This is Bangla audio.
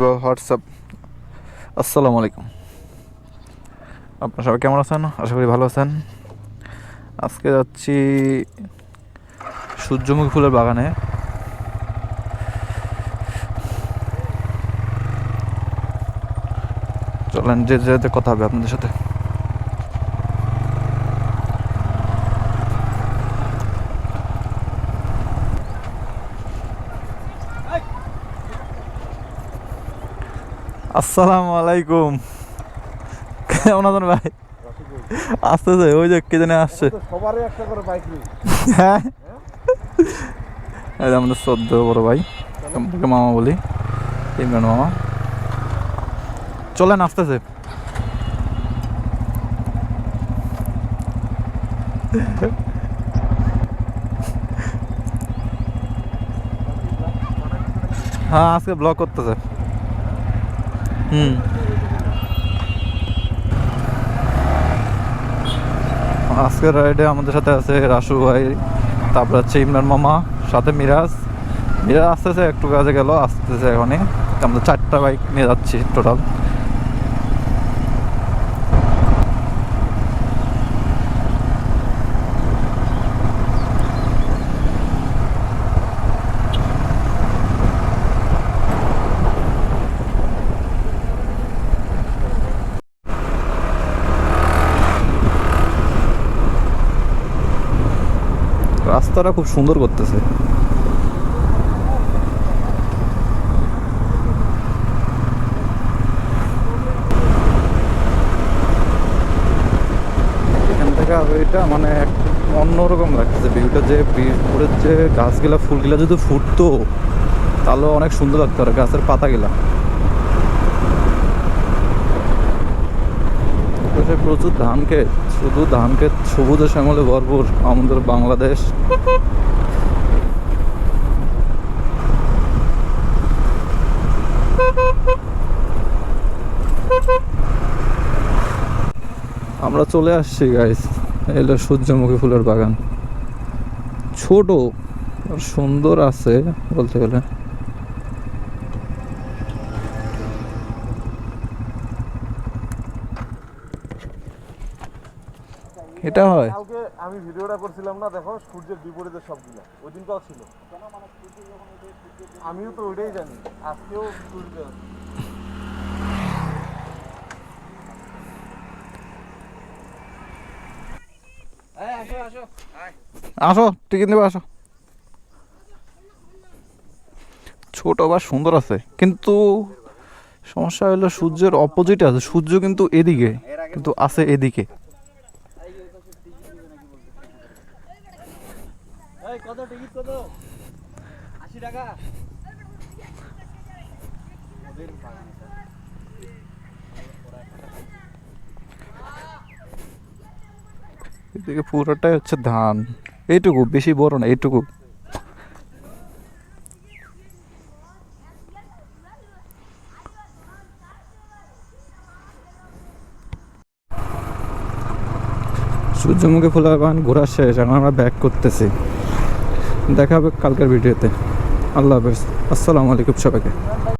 হোয়াটসঅ্যাপ। আসসালামু আলাইকুম। আপনার সবাই কেমন আছেন? আশা করি ভালো আছেন। আজকে যাচ্ছি সূর্যমুখী ফুলের বাগানে। চলেন যে যেতে কথা হবে আপনাদের সাথে। আসসালামু আলাইকুম। কেমন আছেন ভাই? আসতেছে ওই যে কে জানে আসছে। সবারই একটা করে বাইক হ্যাঁ? এই আমাদের শ্রদ্ধ বড় ভাই আমাকে মামা বলি ইমরান মামা। চলেন আসতেছে। হ্যাঁ আজকে ব্লগ করতেছে। আজকের রাইডে আমাদের সাথে আছে রাসু ভাই, তারপর হচ্ছে ইমরান মামা, সাথে মিরাজ। মিরাজ আসতেছে, একটু কাজে গেল, আসতেছে এখনই। আমরা চারটা বাইক নিয়ে যাচ্ছি টোটাল রাস্তাটা খুব সুন্দর করতেছে। এটা মানে অন্যরকম লাগতেছে ভিউটা যে বীরপুরের যে গাছগুলা, ফুলগুলা যদি ফুটতো, তাহলে অনেক সুন্দর লাগতো আর গাছের পাতাগুলা। পাশে প্রচুর ধান ক্ষেত শুধু ধান ক্ষেত সবুজে শ্যামলে ভরপুর আমাদের বাংলাদেশ। আমরা চলে আসছি গাইস এলো সূর্যমুখী ফুলের বাগান। ছোট আর সুন্দর আছে বলতে গেলে। এটা হয়। কালকে আমি ভিডিওটা করছিলাম না দেখো সূর্যের বিপরীতে সবগুলো। ওই দিন দিনটাও ছিল। আমিও তো ওইটাই জানি। আজকেও সূর্য আসো টিকিট নেবে আসো। ছোট বা সুন্দর আছে কিন্তু সমস্যা হলো সূর্যের অপোজিটে আছে। সূর্য কিন্তু এদিকে কিন্তু আছে এদিকে। কত টিকিট কত? আশি টাকা। এদিকে পুরোটাই হচ্ছে ধান। এইটুকু বেশি বড় না এইটুকু। সূর্যমুখী ফুলের বাগান ঘোরা শেষ এখন আমরা ব্যাক করতেছি। দেখা হবে কালকের ভিডিওতে। আল্লাহ হাফেজ। আসসালামু আলাইকুম সবাইকে।